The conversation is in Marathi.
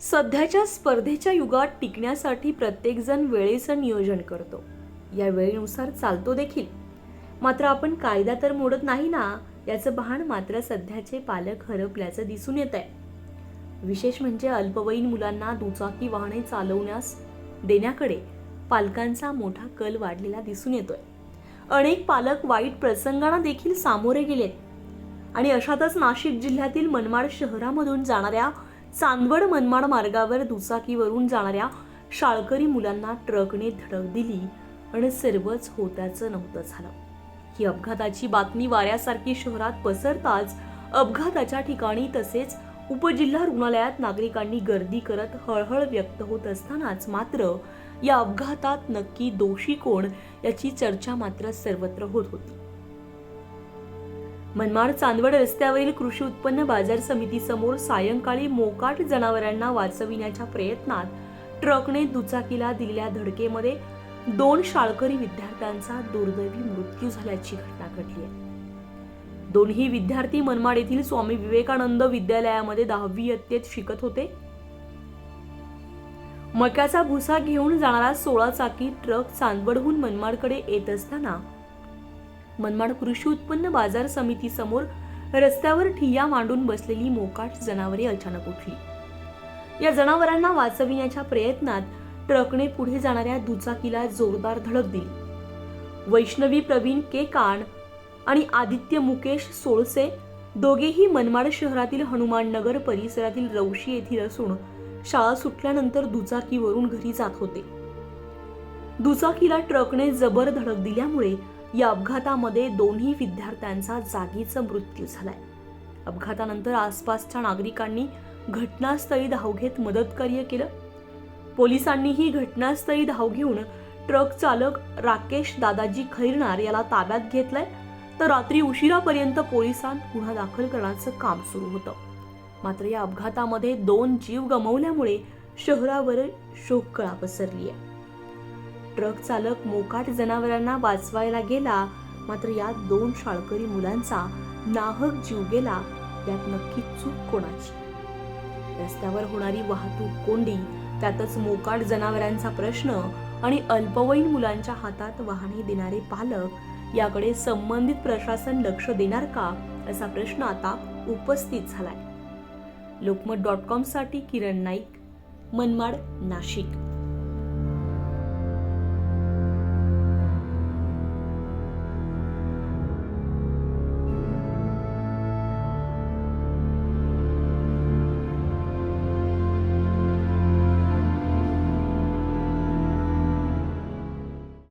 सध्याच्या स्पर्धेच्या युगात टिकण्यासाठी प्रत्येकजण वेळेचं नियोजन करतो. या वेळेनुसार चालतो देखील. मात्र आपण कायदा तर मोडत नाही ना याचं भान मात्र सध्याचे पालक हरपल्याचं दिसून येत आहे विशेष म्हणजे अल्पवयीन मुलांना दुचाकी वाहने चालवण्यास देण्याकडे पालकांचा मोठा कल वाढलेला दिसून येतोय. अनेक पालक वाईट प्रसंगांना देखील सामोरे गेलेत. आणि अशातच नाशिक जिल्ह्यातील मनमाड शहरामधून जाणाऱ्या चांदवड मनमाड मार्गावर दुचाकीवरून जाणाऱ्या शाळकरी मुलांना ट्रकने धडक दिली आणि सर्वच होत्याचं नव्हतं झालं. ही अपघाताची बातमी वाऱ्यासारखी शहरात पसरताच अपघाताच्या ठिकाणी तसेच उपजिल्हा रुग्णालयात नागरिकांनी गर्दी करत हळहळ व्यक्त होत असतानाच मात्र या अपघातात नक्की दोषी कोण याची चर्चा मात्र सर्वत्र होत होती. मनमाड चांदवड रस्त्यावरील कृषी उत्पन्न बाजार समितीसमोर सायंकाळी मोकाट जनावरांना वाचविण्याच्या प्रयत्नात ट्रकने दुचाकीला दिलेल्या धडकेमध्ये दोन शाळकरी विद्यार्थ्यांचा दुर्दैवी मृत्यू झाल्याची घटना घडली आहे. दोन्ही विद्यार्थी मनमाड येथील स्वामी विवेकानंद विद्यालयामध्ये दहावी इयत्तेत शिकत होते. मक्याचा भुसा घेऊन जाणारा सोळा चाकी ट्रक चांदवडहून मनमाडकडे येत असताना मनमाड कृषी उत्पन्न बाजार समिती समोर रस्त्यावर ठिय्या मांडून बसलेली मोकाट जनावरे अचानक उठली. या जनावरांना वाचविण्याच्या प्रयत्नात ट्रकने पुढे जाणाऱ्या दुचाकीला जोरदार धडक दिली. वैष्णवी प्रवीण के. काण आणि आदित्य मुकेश सोळसे दोघेही मनमाड शहरातील हनुमाननगर परिसरातील रौशी येथील असून शाळा सुटल्यानंतर दुचाकीवरून घरी जात होते. दुचाकीला ट्रकने जबर धडक दिल्यामुळे या अपघातामध्ये दोन्ही विद्यार्थ्यांचा जागीच मृत्यू झालाय. अपघातानंतर आसपासच्या नागरिकांनी घटनास्थळी धाव घेत मदतकार्य केलं. पोलिसांनीही घटनास्थळी धाव घेऊन ट्रक चालक राकेश दादाजी खैरनार याला ताब्यात घेतलंय. तर रात्री उशिरापर्यंत पोलिसांत गुन्हा दाखल करण्याचं काम सुरू होतं. मात्र या अपघातामध्ये दोन जीव गमावल्यामुळे शहरावर शोककळा पसरली आहे ट्रक चालक मोकाट जनावरांना वाचवायला गेला. मात्र यात दोन शाळकरी मुलांचा नाहक जीव गेला. यात नक्की चूक कोणाची? रस्त्यावर होणारी वाहतूक कोंडी त्यातच मोकाट जनावरांचा प्रश्न आणि अल्पवयीन मुलांच्या हातात वाहने देणारे पालक याकडे संबंधित प्रशासन लक्ष देणार का? असा प्रश्न आता उपस्थित झालाय. लोकमत डॉट कॉमसाठी किरण नाईक मनमाड नाशिक.